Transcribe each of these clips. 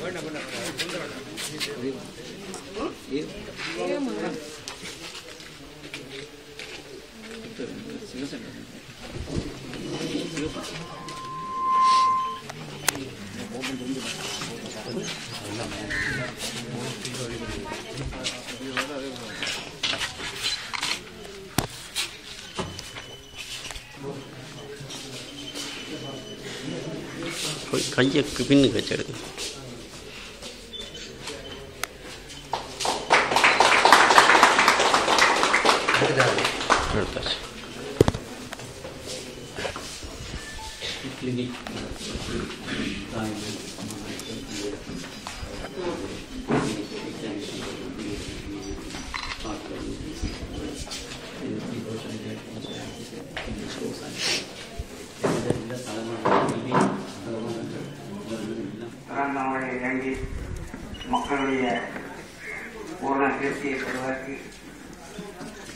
ಬೇಡ ಬೇಡ கையை பின்னுக்கு வச்சிடுங்க எடுத்தாச்சு பிறந்தவங்களை இறங்கி மக்களுடைய பூர்ண திருப்தியை பெறுவதற்கு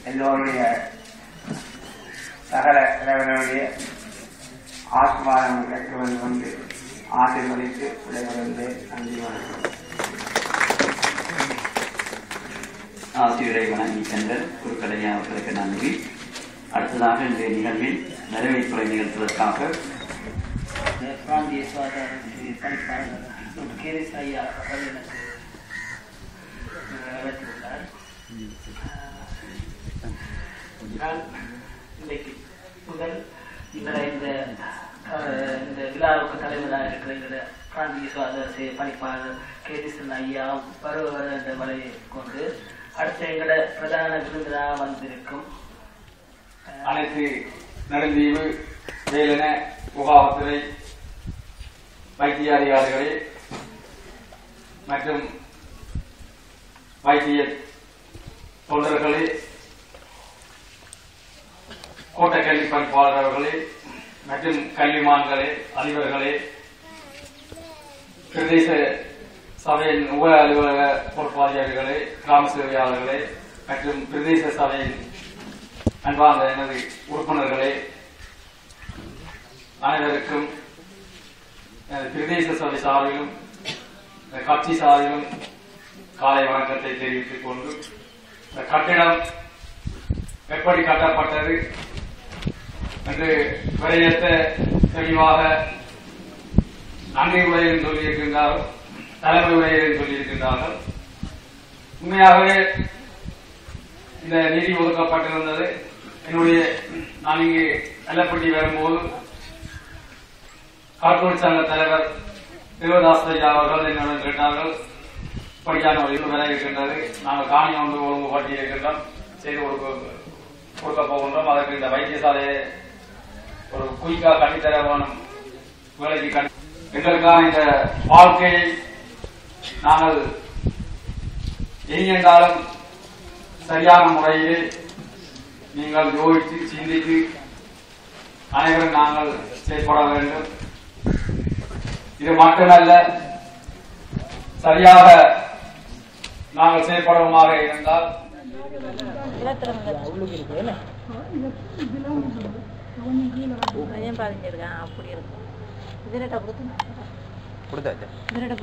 எல்லோருடைய சகல இறைவனுடைய ஆத்மாரம் கிடைக்க வேண்டும் என்று ஆசீர்வதித்து விடைபெறுவதே நன்றி வணக்கம். ஆசிரியரை வணங்கி சென்ற குருக்கடையா அவர்களுக்கு நன்றி. அடுத்ததாக இன்றைய நிகழ்வில் நிறைவேற்றுரை நிகழ்த்துவதற்காக பிராந்திய சுகாதார பணிப்பாளர் ஐயா அவர்கள் எனக்கு அழைத்துள்ளார் நான் இன்றைக்கு முதல் இந்த இந்த இந்த விழாவுக்கு தலைவராக இருக்கிற இந்த பிராந்திய சுகாதார பணிப்பாளர் பணிப்பாளர் கேரிசன் ஐயா வருவர் என்ற வலையை கொண்டு அடுத்த எங்களோட பிரதான விருந்தினராக வந்திருக்கும் அனைத்து நடுந்தீவு வேலன முகாமத்துறை வைத்திய அதிகாரிகளே மற்றும் வைத்திய தொண்டர்களே கோட்டை கல்வி பணிப்பாளர்களே மற்றும் கல்விமான்களே அலுவலர்களே பிரதேச சபையின் உப அலுவலக பொறுப்பாதிகாரிகளே கிராம சேவையாளர்களே மற்றும் பிரதேச சபையின் அன்பார்ந்த எனது உறுப்பினர்களே அனைவருக்கும் பிரதேச சபை சார்பிலும் இந்த கட்சி சார்பிலும் காலை வணக்கத்தை தெரிவித்துக் கொண்டு இந்த கட்டிடம் எப்படி கட்டப்பட்டது என்று வரையற்ற தெளிவாக நன்றி உரையில் சொல்லியிருக்கின்றார்கள் தலைமை உரையில் சொல்லியிருக்கின்றார்கள். உண்மையாகவே இந்த நிதி ஒதுக்கப்பட்டிருந்தது. என்னுடைய நான் இங்கு நல்லப்பட்டி வரும்போது கார்ப்பரேட் சங்க தலைவர் தேவதாஸ் ஐயா அவர்கள் என்னிடம் கேட்டார்கள். படிக்கான ஒரு இது விலை இருக்கின்றது. நாங்கள் காணி ஒன்று ஒழுங்கு பட்டி இருக்கின்றோம். செய்து கொடுக்க கொடுக்க போகின்றோம். அதற்கு இந்த வைத்தியசாலையை ஒரு குயிக்கா கட்டித்தர வேணும் வேலைக்கு எங்களுக்கான இந்த வாழ்க்கையை நாங்கள் எங்கென்றாலும் சரியான முறையிலே நீங்கள் யோசித்து சிந்தித்து அனைவரும் நாங்கள் செயல்பட வேண்டும். இது மட்டுமல்ல சரியாக நாங்கள் செயல்படுவோமாக இருந்தால் பையன் பதிஞ்சிருக்கான் அப்படி இருக்கும். இதுலட்ட கொடுத்து கொடுத்தாச்சு. இதுலட்ட